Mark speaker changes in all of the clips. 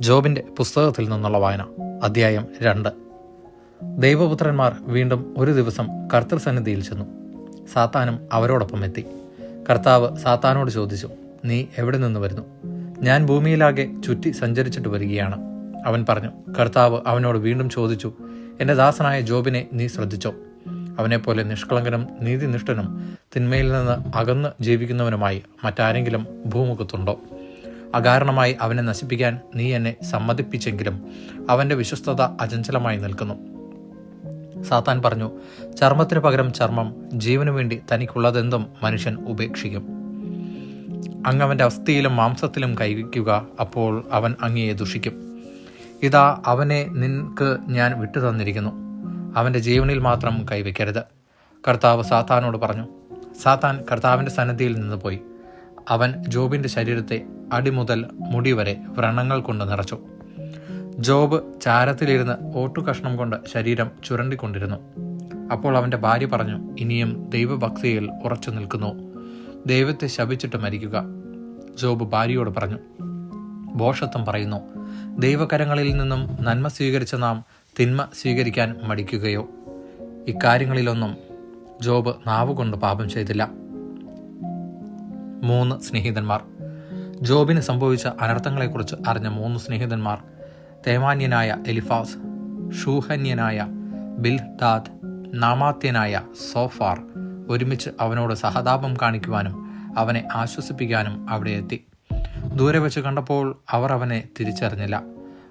Speaker 1: ജോബിന്റെ പുസ്തകത്തിൽ നിന്നുള്ള വായന അധ്യായം രണ്ട്. ദൈവപുത്രന്മാർ വീണ്ടും ഒരു ദിവസം കർത്തൃസന്നിധിയിൽ ചെന്നു. സാത്താനും അവരോടൊപ്പം എത്തി. കർത്താവ് സാത്താനോട് ചോദിച്ചു നീ എവിടെ നിന്ന് വരുന്നു? ഞാൻ ഭൂമിയിലാകെ ചുറ്റി സഞ്ചരിച്ചിട്ട് വരികയാണ്. അവൻ പറഞ്ഞു കർത്താവ് അവനോട് വീണ്ടും ചോദിച്ചു എന്റെ ദാസനായ ജോബിനെ നീ ശ്രദ്ധിച്ചോ? അവനെപ്പോലെ നിഷ്കളങ്കനും നീതിനിഷ്ഠനും തിന്മയിൽ നിന്ന് അകന്ന് ജീവിക്കുന്നവനുമായി മറ്റാരെങ്കിലും ഭൂമുഖത്തുണ്ടോ? അകാരണമായി അവനെ നശിപ്പിക്കാൻ നീ എന്നെ സമ്മതിപ്പിച്ചെങ്കിലും അവന്റെ വിശ്വസ്തത അചഞ്ചലമായി നിൽക്കുന്നു. സാത്താൻ പറഞ്ഞു ചർമ്മത്തിന് പകരം ചർമ്മം ജീവനു വേണ്ടി തനിക്കുള്ളതെന്തും മനുഷ്യൻ ഉപേക്ഷിക്കും. അങ്ങ് അവന്റെ അസ്ഥിയിലും മാംസത്തിലും കൈവയ്ക്കുക അപ്പോൾ അവൻ അങ്ങയെ ദുഷിക്കും. ഇതാ അവനെ നിനക്ക് ഞാൻ വിട്ടു തന്നിരിക്കുന്നു. അവന്റെ ജീവനിൽ മാത്രം കൈവയ്ക്കരുത്. കർത്താവ് സാത്താനോട് പറഞ്ഞു സാത്താൻ കർത്താവിന്റെ സന്നദ്ധിയിൽ നിന്ന് പോയി അവൻ ജോബിന്റെ ശരീരത്തെ അടിമുതൽ മുടി വരെ വ്രണങ്ങൾ കൊണ്ട് നിറച്ചു. ജോബ് ചാരത്തിലിരുന്ന് ഓട്ടുകഷ്ണം കൊണ്ട് ശരീരം ചുരണ്ടിക്കൊണ്ടിരുന്നു. അപ്പോൾ അവന്റെ ഭാര്യ പറഞ്ഞു ഇനിയും ദൈവഭക്തിയിൽ ഉറച്ചു നിൽക്കുന്നു. ദൈവത്തെ ശപിച്ചിട്ട് മരിക്കുക. ജോബ് ഭാര്യയോട് പറഞ്ഞു ബോഷത്വം പറയുന്നു ദൈവകരങ്ങളിൽ നിന്നും നന്മ സ്വീകരിച്ച നാം തിന്മ സ്വീകരിക്കാൻ മടിക്കുകയോ? ഇക്കാര്യങ്ങളിലൊന്നും ജോബ് നാവുകൊണ്ട് പാപം ചെയ്തില്ല. മൂന്ന് സ്നേഹിതന്മാർ. ജോബിന് സംഭവിച്ച അനർത്ഥങ്ങളെക്കുറിച്ച് അറിഞ്ഞ മൂന്ന് സ്നേഹിതന്മാർ തേമാന്യനായ എലിഫാസ് ഷൂഹന്യനായ ബിൽദാദ് നാമാത്യനായ സോഫാർ ഒരുമിച്ച് അവനോട് സഹതാപം കാണിക്കുവാനും അവനെ ആശ്വസിപ്പിക്കാനും അവിടെ എത്തി. ദൂരെ വെച്ച് കണ്ടപ്പോൾ അവർ അവനെ തിരിച്ചറിഞ്ഞില്ല.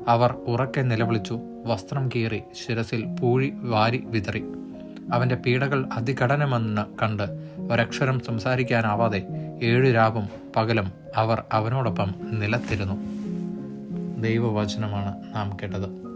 Speaker 1: അവർ ഉറക്കെ നിലവിളിച്ചു വസ്ത്രം കീറി ശിരസിൽ പൂഴി വാരി വിതറി. അവന്റെ പീഡകൾ അതികടനമെന്ന് കണ്ട് ഒരക്ഷരം സംസാരിക്കാനാവാതെ ഏഴു രാവും പകലും അവർ അവനോടൊപ്പം നിലത്തിരുന്നു. ദൈവവചനമാണ് നാം കേട്ടത്.